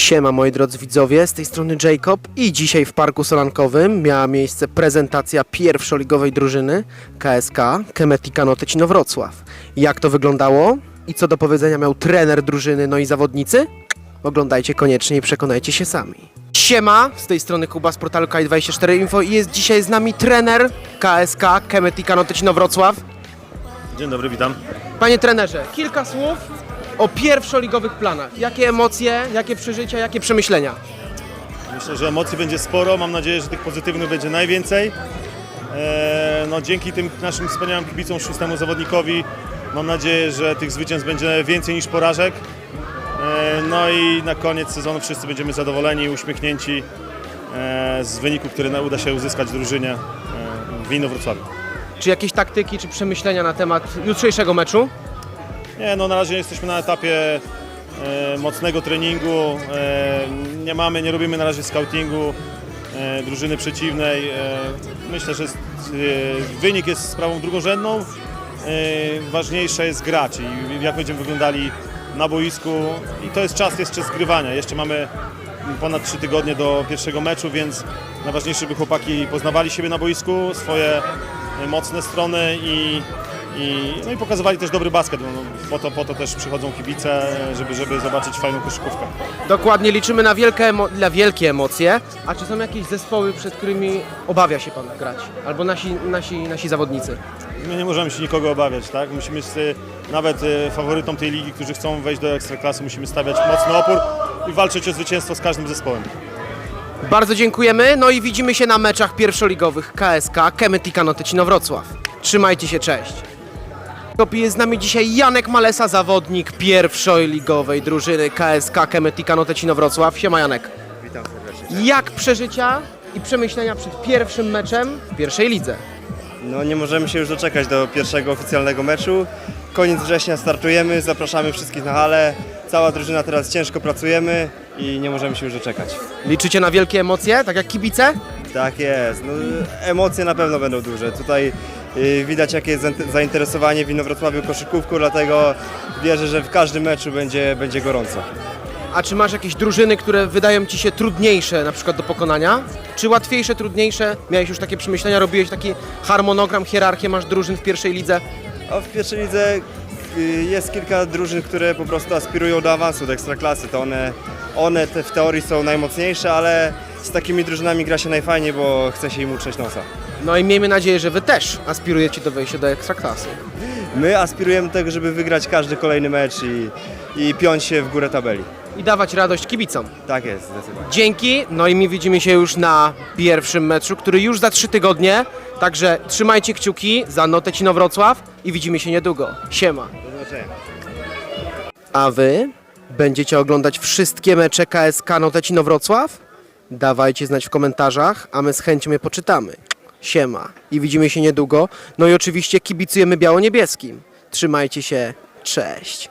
Siema moi drodzy widzowie, z tej strony Jacob i dzisiaj w Parku Solankowym miała miejsce prezentacja pierwszoligowej drużyny KSK Kemetika Notecino Wrocław. Jak to wyglądało i co do powiedzenia miał trener drużyny, no i zawodnicy? Oglądajcie koniecznie i przekonajcie się sami. Siema, z tej strony Kuba z portalu K24 Info i jest dzisiaj z nami trener KSK Kemetika Notecino Wrocław. Dzień dobry, witam. Panie trenerze, kilka słów o pierwszoligowych planach. Jakie emocje, jakie przeżycia, jakie przemyślenia? Myślę, że emocji będzie sporo. Mam nadzieję, że tych pozytywnych będzie najwięcej. Eee, no, dzięki tym naszym wspaniałym kibicom, szóstemu zawodnikowi, mam nadzieję, że tych zwycięstw będzie więcej niż porażek. Eee, no i na koniec sezonu wszyscy będziemy zadowoleni uśmiechnięci eee, z wyniku, który uda się uzyskać drużynie eee, w Inowrocławiu. Czy jakieś taktyki, czy przemyślenia na temat jutrzejszego meczu? Nie, no na razie jesteśmy na etapie e, mocnego treningu. E, nie mamy, nie robimy na razie scoutingu e, drużyny przeciwnej. E, myślę, że s- e, wynik jest sprawą drugorzędną. E, jest grać i jak będziemy wyglądali na boisku. I to jest czas jeszcze zgrywania. Jeszcze mamy ponad 3 tygodnie do pierwszego meczu, więc najważniejsze, by chłopaki poznawali siebie na boisku, swoje e, mocne strony i, i, no i pokazywali też dobry basket. No, po, to, po to też przychodzą kibice, żeby, żeby zobaczyć fajną koszykówkę. Dokładnie, liczymy na wielkie, na wielkie emocje. A czy są jakieś zespoły, przed którymi obawia się Pan grać? Albo nasi, nasi, nasi zawodnicy? My nie możemy się nikogo obawiać, tak? Musimy z, nawet e, faworytom tej ligi, którzy chcą wejść do ekstraklasy, musimy stawiać mocny opór i walczyć o zwycięstwo z każdym zespołem. Bardzo dziękujemy, no i widzimy się na meczach pierwszoligowych KSK Kemetika Notecino Wrocław. Trzymajcie się, cześć! Jest z nami dzisiaj Janek Malesa, zawodnik pierwszoligowej drużyny KSK Kemetika Notecino Wrocław. Siema Janek. Witam serdecznie. Jak przeżycia i przemyślenia przed pierwszym meczem w pierwszej lidze? No nie możemy się już doczekać do pierwszego oficjalnego meczu. Koniec września startujemy, zapraszamy wszystkich na halę. Cała drużyna teraz ciężko pracujemy i nie możemy się już doczekać. Liczycie na wielkie emocje, tak jak kibice? Tak jest. No, emocje na pewno będą duże. Tutaj y, widać jakie jest zainte- zainteresowanie w Inowrocławiu koszykówką, dlatego wierzę, że w każdym meczu będzie, będzie gorąco. A czy masz jakieś drużyny, które wydają Ci się trudniejsze na przykład do pokonania? Czy łatwiejsze, trudniejsze? Miałeś już takie przemyślenia, robiłeś taki harmonogram, hierarchię, masz drużyn w pierwszej lidze? A w pierwszej lidze y, jest kilka drużyn, które po prostu aspirują do awansu, do ekstraklasy. To one, one te w teorii są najmocniejsze, ale z takimi drużynami gra się najfajniej, bo chce się im utrzeć nosa. No i miejmy nadzieję, że Wy też aspirujecie do wejścia do Ekstraklasy. My aspirujemy do tego, żeby wygrać każdy kolejny mecz i, i piąć się w górę tabeli. I dawać radość kibicom. Tak jest, zdecydowanie. Dzięki, no i my widzimy się już na pierwszym meczu, który już za trzy tygodnie. Także trzymajcie kciuki za Notecino Wrocław i widzimy się niedługo. Siema. Do zobaczenia. A wy będziecie oglądać wszystkie mecze KSK Notecino Wrocław? Dawajcie znać w komentarzach, a my z chęcią je poczytamy. Siema i widzimy się niedługo. No i oczywiście kibicujemy biało-niebieskim. Trzymajcie się, cześć.